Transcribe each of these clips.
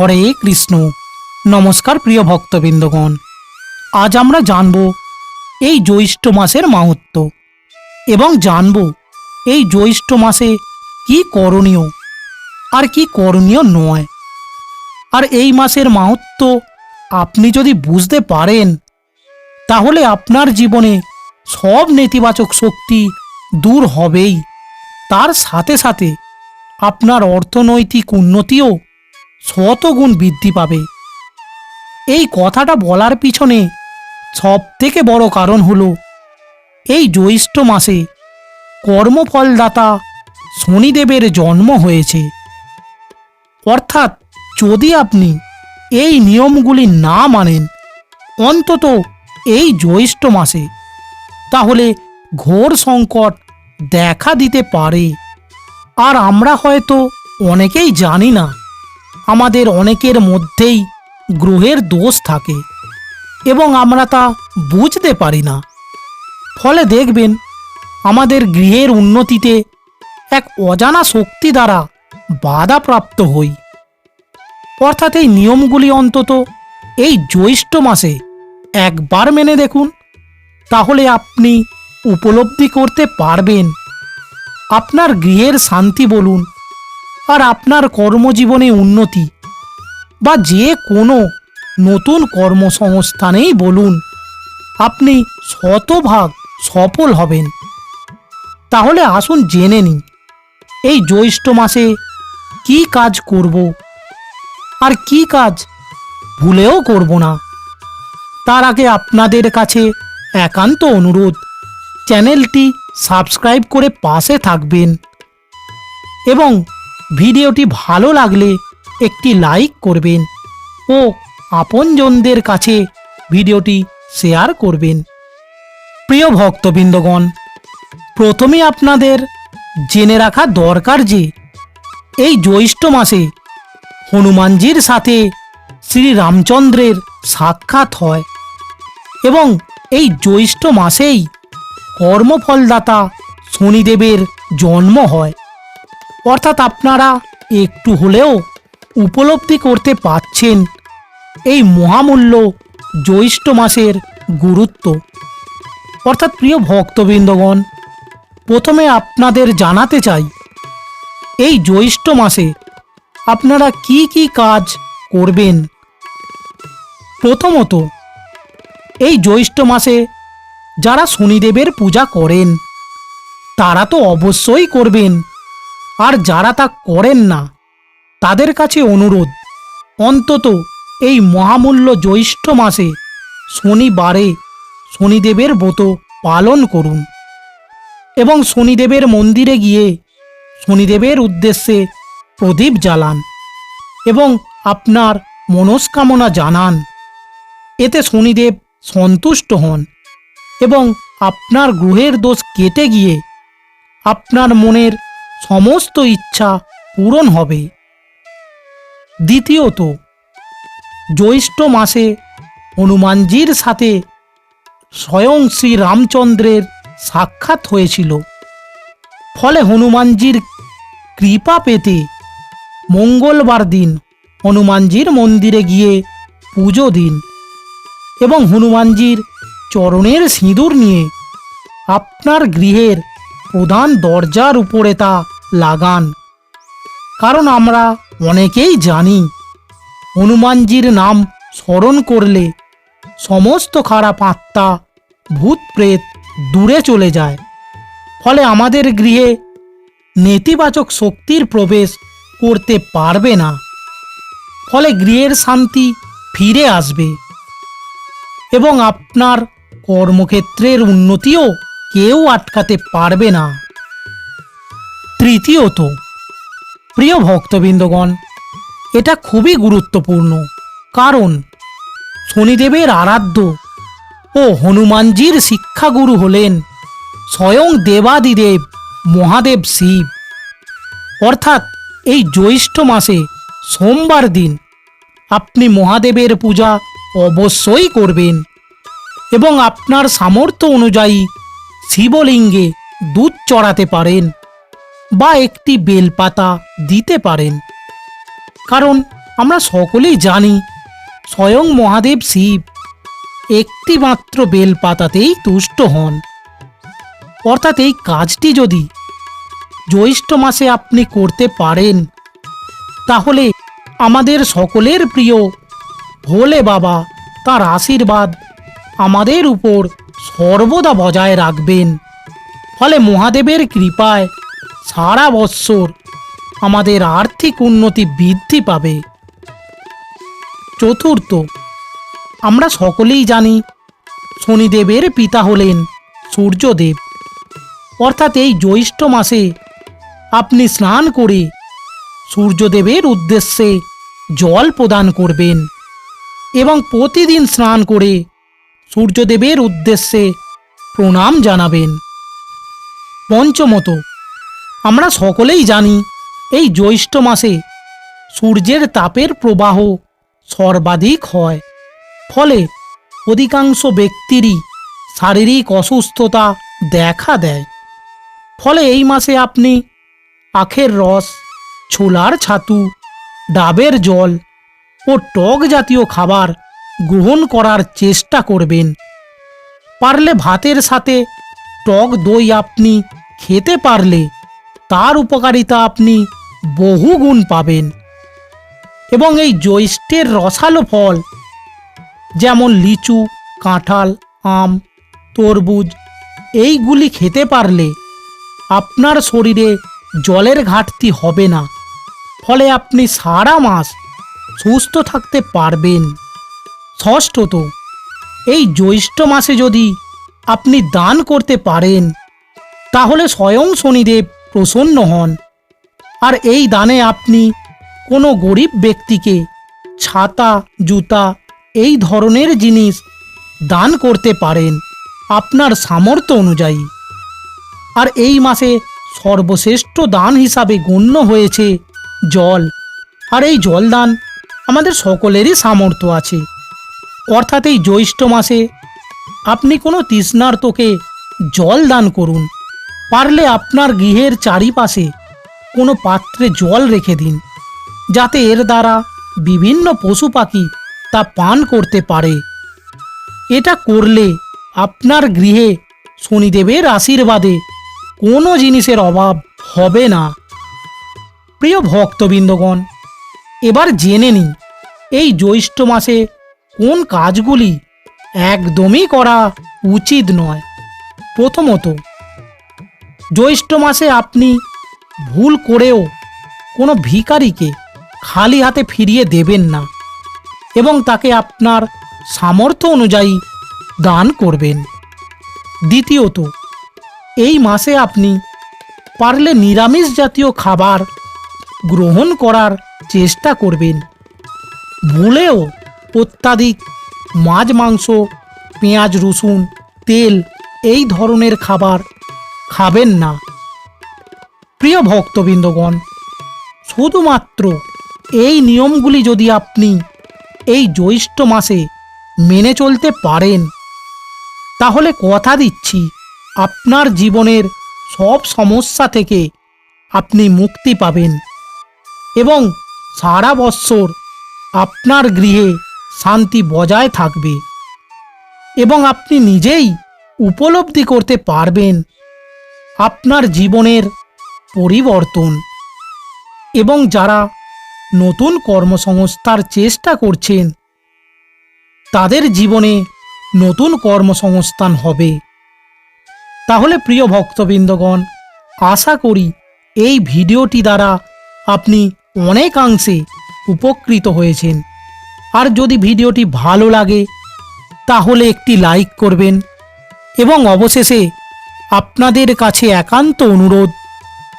হরে কৃষ্ণ। নমস্কার প্রিয় ভক্তবৃন্দগণ। আজ আমরা জানব এই জ্যৈষ্ঠ মাসের মাহাত্ম্য এবং জানব এই জ্যৈষ্ঠ মাসে কি করণীয় আর কি করণীয় নয়। আর এই মাসের মাহাত্ম্য আপনি যদি বুঝতে পারেন, তাহলে আপনার জীবনে সব নেতিবাচক শক্তি দূর হবেই। তার সাথে সাথে আপনার অর্থনৈতিক উন্নতিও শতগুণ বৃদ্ধি পাবে। এই কথাটা বলার পিছনে সব থেকে বড় কারণ হলো, এই জ্যৈষ্ঠ মাসে কর্মফলদাতা শনিদেবের জন্ম হয়েছে। অর্থাৎ যদি আপনি এই নিয়মগুলি না মানেন অন্তত এই জ্যৈষ্ঠ মাসে, তাহলে ঘোর সংকট দেখা দিতে পারে। আর আমরা হয়তো অনেকেই জানি না আমাদের অনেকের মধ্যেই গ্রহের দোষ থাকে এবং আমরা তা বুঝতে পারি না। ফলে দেখবেন, আমাদের গৃহের উন্নতিতে এক অজানা শক্তি দ্বারা বাধাপ্রাপ্ত হই। অর্থাৎ এই নিয়মগুলি অন্তত এই জ্যৈষ্ঠ মাসে একবার মেনে দেখুন, তাহলে আপনি উপলব্ধি করতে পারবেন। আপনার গৃহের শান্তি বলুন আর আপনার কর্মজীবনে উন্নতি। বা যে কোনো নতুন কর্মসংস্থানেই বলুন, আপনি শতভাগ সফল হবেন। তাহলে আসুন জেনে নিন এই জ্যৈষ্ঠ মাসে কি কাজ করব আর কি কাজ ভুলেও করব না। তার আগে আপনাদের কাছে একান্ত অনুরোধ, চ্যানেলটি সাবস্ক্রাইব করে পাশে থাকবেন এবং ভিডিওটি ভালো লাগলে একটি লাইক করবেন ও আপনজনদের কাছে ভিডিওটি শেয়ার করবেন। প্রিয় ভক্তবৃন্দগণ, প্রথমে আপনাদের জেনে রাখা দরকার যে এই জ্যৈষ্ঠ মাসে হনুমানজির সাথে শ্রী রামচন্দ্রের সাক্ষাৎ হয় এবং এই জ্যৈষ্ঠ মাসেই কর্মফলদাতা শনিদেবের জন্ম হয়। অর্থাৎ আপনারা একটু হলেও উপলব্ধি করতে পাচ্ছেন এই মহামূল্য জ্যৈষ্ঠ মাসের গুরুত্ব। অর্থাৎ প্রিয় ভক্তবৃন্দগণ, প্রথমে আপনাদের জানাতে চাই, এই জ্যৈষ্ঠ মাসে আপনারা কি কি কাজ করবেন? প্রথমত, এই জ্যৈষ্ঠ মাসে যারা শনিদেবের পূজা করেন, তারা তো অবশ্যই করবেন আর যারা তা করেন না, তাদের কাছে অনুরোধ। অন্তত এই মহামূল্য জ্যৈষ্ঠ মাসে শনিবারে শনিদেবের ব্রত পালন করুন এবং শনিদেবের মন্দিরে গিয়ে শনিদেবের উদ্দেশ্যে প্রদীপ জ্বালান এবং আপনার মনস্কামনা জানান। এতে শনিদেব সন্তুষ্ট হন এবং আপনার গ্রহের দোষ কেটে গিয়ে আপনার মনের সমস্ত ইচ্ছা পূরণ হবে। দ্বিতীয়ত, জ্যৈষ্ঠ মাসে হনুমানজির সাথে স্বয়ং শ্রী রামচন্দ্রের সাক্ষাৎ হয়েছিল। ফলে হনুমানজির কৃপা পেতে মঙ্গলবার দিন হনুমানজির মন্দিরে গিয়ে পুজো দিন এবং হনুমানজির চরণের সিঁদুর নিয়ে আপনার গৃহের প্রধান দরজার উপরে তা লাগান। কারণ আমরা অনেকেই জানি, হনুমানজির নাম স্মরণ করলে সমস্ত খারাপ আত্মা, ভূত প্রেত দূরে চলে যায়। ফলে আমাদের গৃহে নেতিবাচক শক্তির প্রবেশ করতে পারবে না। ফলে গৃহের শান্তি ফিরে আসবে এবং আপনার কর্মক্ষেত্রের উন্নতিও কেউ আটকাতে পারবে না। তৃতীয়ত, প্রিয় ভক্তবৃন্দগণ, এটা খুবই গুরুত্বপূর্ণ, কারণ শনিদেবের আরাধ্য ও হনুমানজির শিক্ষাগুরু হলেন স্বয়ং দেবাদিদেব মহাদেব শিব। অর্থাৎ এই জ্যৈষ্ঠ মাসে সোমবার দিন আপনি মহাদেবের পূজা অবশ্যই করবেন এবং আপনার সামর্থ্য অনুযায়ী শিবলিঙ্গে দুধ চড়াতে পারেন বা একটি বেলপাতা দিতে পারেন। কারণ আমরা সকলেই জানি, স্বয়ং মহাদেব শিব একটি মাত্র বেলপাতাতেই তুষ্ট হন। অর্থাৎ এই কাজটি যদি জ্যৈষ্ঠ মাসে আপনি করতে পারেন, তাহলে আমাদের সকলের প্রিয় ভোলে বাবা তার আশীর্বাদ আমাদের উপর সর্বদা বজায় রাখবেন। ফলে মহাদেবের কৃপায় সারা বৎসর আমাদের আর্থিক উন্নতি বৃদ্ধি পাবে। চতুর্থ, আমরা সকলেই জানি শনিদেবের পিতা হলেন সূর্যদেব। অর্থাৎ এই জ্যৈষ্ঠ মাসে আপনি স্নান করে সূর্যদেবের উদ্দেশ্যে জল প্রদান করবেন এবং প্রতিদিন স্নান করে সূর্যদেবের উদ্দেশ্যে প্রণাম জানাবেন। পঞ্চমত, আমরা সকলেই জানি এই জ্যৈষ্ঠ মাসে সূর্যের তাপের প্রবাহ সর্বাধিক হয়। ফলে অধিকাংশ ব্যক্তিরই শারীরিক অসুস্থতা দেখা দেয়। ফলে এই মাসে আপনি আখের রস, ছোলার ছাতু, ডাবের জল ও টক জাতীয় খাবার গ্রহণ করার চেষ্টা করবেন। পারলে ভাতের সাথে টক দই আপনি খেতে পারলে তার উপকারিতা আপনি বহু গুণ পাবেন। এবং এই জ্যৈষ্ঠের রসালো ফল, যেমন লিচু, কাঁঠাল, আম, তরমুজ, এইগুলি খেতে পারলে আপনার শরীরে জলের ঘাটতি হবে না। ফলে আপনি সারা মাস সুস্থ থাকতে পারবেন। ষষ্ঠত। এই জ্যৈষ্ঠ মাসে যদি আপনি দান করতে পারেন, তাহলে স্বয়ং শনিদেব প্রসন্ন হন। আর এই দানে আপনি কোনো গরিব ব্যক্তিকে ছাতা, জুতা এই ধরনের জিনিস দান করতে পারেন আপনার সামর্থ্য অনুযায়ী। আর এই মাসে সর্বশ্রেষ্ঠ দান হিসাবে গণ্য হয়েছে জল। আর এই জলদান আমাদের সকলেরই সামর্থ্য আছে। অর্থাৎ এই জ্যৈষ্ঠ মাসে আপনি কোনো তৃষ্ণার্তকে জল দান করুন। পারলে আপনার গৃহের চারিপাশে কোনো পাত্রে জল রেখে দিন, যাতে এর দ্বারা বিভিন্ন পশু পাখি তা পান করতে পারে। এটা করলে আপনার গৃহে শনিদেবের আশীর্বাদে কোনো জিনিসের অভাব হবে না। প্রিয় ভক্তবৃন্দগণ, এবার জেনে নিন এই জ্যৈষ্ঠ মাসে কোন কাজগুলি একদমই করা উচিত নয়। প্রথমত, জ্যৈষ্ঠ মাসে আপনি ভুল করেও কোনো ভিখারিকে খালি হাতে ফিরিয়ে দেবেন না এবং তাকে আপনার সামর্থ্য অনুযায়ী দান করবেন। দ্বিতীয়ত, এই মাসে আপনি পারলে নিরামিষ জাতীয় খাবার গ্রহণ করার চেষ্টা করবেন। ভুলেও অত্যাধিক মাছ, মাংস, পেঁয়াজ, রসুন, তেল এই ধরনের খাবার খাবেন না। প্রিয় ভক্তবৃন্দগণ, শুধুমাত্র এই নিয়মগুলি যদি আপনি এই জ্যৈষ্ঠ মাসে মেনে চলতে পারেন, তাহলে কথা দিচ্ছি, আপনার জীবনের সব সমস্যা থেকে আপনি মুক্তি পাবেন এবং সারা বৎসর আপনার গৃহে শান্তি বজায় থাকবে এবং আপনি নিজেই উপলব্ধি করতে পারবেন আপনার জীবনের পরিবর্তন। এবং যারা নতুন কর্মসংস্থার চেষ্টা করছেন, তাদের জীবনে নতুন কর্মসংস্থান হবে। তাহলে প্রিয় ভক্তবৃন্দগণ, আশা করি এই ভিডিওটি দ্বারা আপনি অনেকাংশে উপকৃত হয়েছেন। আর যদি ভিডিওটি ভালো লাগে, তাহলে একটি লাইক করবেন এবং অবশেষে আপনাদের কাছে একান্ত অনুরোধ,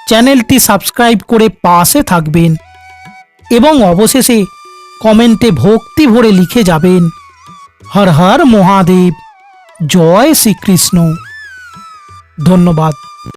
চ্যানেলটি সাবস্ক্রাইব করে পাশে থাকবেন এবং অবশেষে কমেন্টে ভক্তি ভরে লিখে যাবেন, হর হর মহাদেব, জয় শ্রীকৃষ্ণ। ধন্যবাদ।